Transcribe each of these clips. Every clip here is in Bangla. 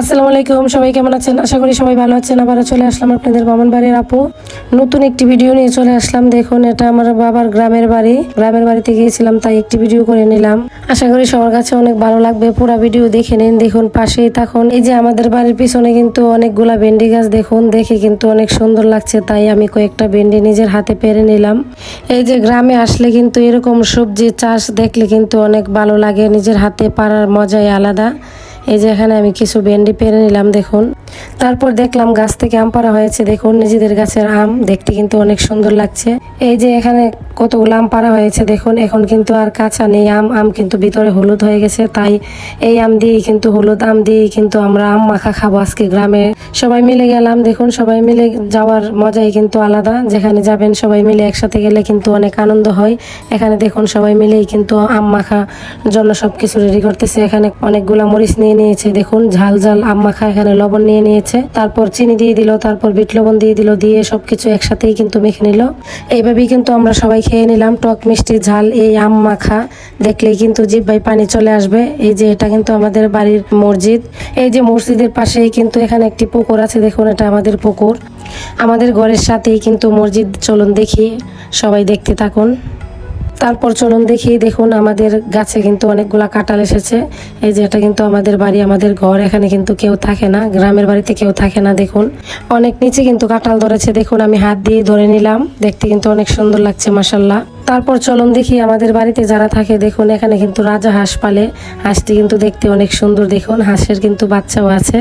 আসসালামু আলাইকুম, সবাই কেমন আছেন? আশা করি সবাই ভালো আছেন। আবারও চলে আসলাম আপনাদের মামন বাড়ির আপু। নতুন একটি ভিডিও নিয়ে চলে আসলাম। দেখুন, এটা আমার বাবার গ্রামের বাড়ি। গ্রামের বাড়িতে গিয়েছিলাম, তাই একটি ভিডিও করে নিলাম। আশা করি সবার কাছে অনেক ভালো লাগবে। পুরো ভিডিও দেখে নিন। দেখুন, পাশেই থাকুন। এই যে আমাদের বাড়ির পিছনে কিন্তু অনেকগুলা ভেন্ডি গাছ দেখুন। দেখে কিন্তু অনেক সুন্দর লাগছে, তাই আমি কয়েকটা ভেন্ডি নিজের হাতে পেরে নিলাম। এই যে গ্রামে আসলে কিন্তু এরকম সবজি চাষ দেখলে কিন্তু অনেক ভালো লাগে। নিজের হাতে পারার মজাই আলাদা। এই যে এখানে আমি কিছু ভেন্ডি পেরে নিলাম দেখুন। তারপর দেখলাম গাছ থেকে আম পাড়া হয়েছে। দেখুন, নিজেদের গাছের আম দেখতে কিন্তু অনেক সুন্দর লাগছে। এই যে এখানে কতগুলো আম পাড়া হয়েছে, দেখুন, এখন কিন্তু আর কাঁচা নেই আম। আম কিন্তু ভিতরে হলুদ হয়ে গেছে, তাই এই আম দিয়েই কিন্তু হলুদ আম দিয়েই কিন্তু আমরা আম মাখা খাব আজকে গ্রামে। সবাই মিলে গেলাম, দেখুন, সবাই মিলে যাওয়ার মজাই কিন্তু আলাদা। যেখানে যাবেন, সবাই মিলে একসাথে গেলে কিন্তু অনেক আনন্দ হয়। এখানে দেখুন, সবাই মিলেই কিন্তু আম মাখা জন্য সবকিছু রেডি করতেছে। এখানে অনেকগুলা মরিচ নিয়ে নিয়েছে, দেখুন, ঝাল ঝাল আম মাখা, এখানে লবণ নিয়ে নিয়েছে। তারপর চিনি দিয়ে দিল, তারপর বিট লবণ দিয়ে দিল, দিয়ে সবকিছু একসাথেই কিন্তু মেখে নিল। এইভাবেই কিন্তু আমরা সবাই খেয়ে নিলাম। টক মিষ্টি, ঝাল, এই আম মাখা, দেখলেই কিন্তু জিব্বাই পানি চলে আসবে। এই যে এটা কিন্তু আমাদের বাড়ির মসজিদ। এই যে মসজিদের পাশেই কিন্তু এখানে একটি পুকুর আছে, দেখুন এটা আমাদের পুকুর। আমাদের ঘরের সাথেই কিন্তু মসজিদ, চলুন দেখি, সবাই দেখতে থাকুন। তারপর চলুন দেখি, দেখুন আমাদের গাছে কিন্তু অনেকগুলা কাঁঠাল এসেছে। এই যে এটা কিন্তু আমাদের বাড়ি, আমাদের ঘর, এখানে কিন্তু কেউ থাকে না, গ্রামের বাড়িতে কেউ থাকে না, দেখুন। অনেক নিচে কিন্তু কাঁঠাল ধরেছে, দেখুন আমি হাত দিয়ে ধরে নিলাম, দেখতে কিন্তু অনেক সুন্দর লাগছে মাসাল্লাহ তারপর চলুন দেখি আমাদের বাড়িতে যারা থাকে, দেখুন এখানে কিন্তু রাজা হাঁস পালে। হাঁসটি কিন্তু দেখতে অনেক সুন্দর, দেখুন, হাঁসের কিন্তু বাচ্চাও আছে।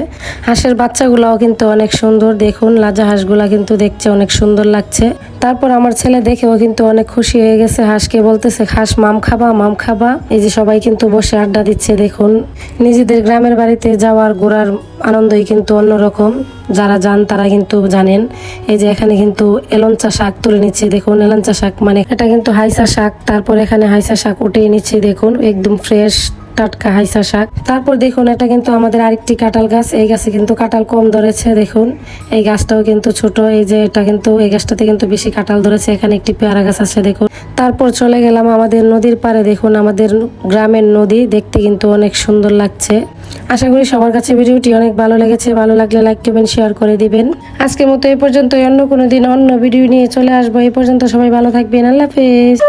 হাঁসের বাচ্চাগুলোও কিন্তু অনেক সুন্দর, দেখুন, রাজা হাঁসগুলা কিন্তু দেখতে অনেক সুন্দর লাগছে। তারপর আমার ছেলে দেখেও কিন্তু অনেক খুশি হয়ে গেছে, হাঁসকে বলতেছে, হাঁস, মাম খাবা মাম খাবা। এই যে সবাই কিন্তু বসে আড্ডা দিচ্ছে, দেখুন। নিজেদের গ্রামের বাড়িতে যাওয়ার, ঘোরার আনন্দই কিন্তু অন্যরকম। যারা যান, তারা কিন্তু জানেন। এই যে এখানে কিন্তু এলঞ্চা শাক তুলে নিচ্ছে, দেখুন। এলঞ্চা শাক মানে এটা কিন্তু হাইসা শাক, তারপর এখানে হাইসা শাক উঠিয়ে নিচ্ছে, দেখুন। একদম ফ্রেশ টাটকা হাইসা শাক। তারপর দেখুন, এটা কিন্তু আমাদের আরেকটি কাঁঠাল গাছ। এই গাছে কিন্তু কাঁঠাল কম ধরেছে, দেখুন। এই গাছটাও কিন্তু ছোট। এই যে এটা কিন্তু, এই গাছটাতে কিন্তু বেশি কাঁঠাল ধরেছে। এখানে একটি পেয়ারা গাছ আছে, দেখুন। তারপর চলে গেলাম আমাদের নদীর পাড়ে। দেখুন, আমাদের গ্রামের নদী দেখতে কিন্তু অনেক সুন্দর লাগছে। আশা করি সবার কাছে ভিডিওটি অনেক ভালো লেগেছে। ভালো লাগলে লাইক, কমেন্ট, শেয়ার করে দিবেন। আজকের মতো এই পর্যন্ত অন্য কোনো দিন অন্য ভিডিও নিয়ে চলে আসব। এই পর্যন্ত সবাই ভালো থাকবেন। আল্লাহ হাফেজ।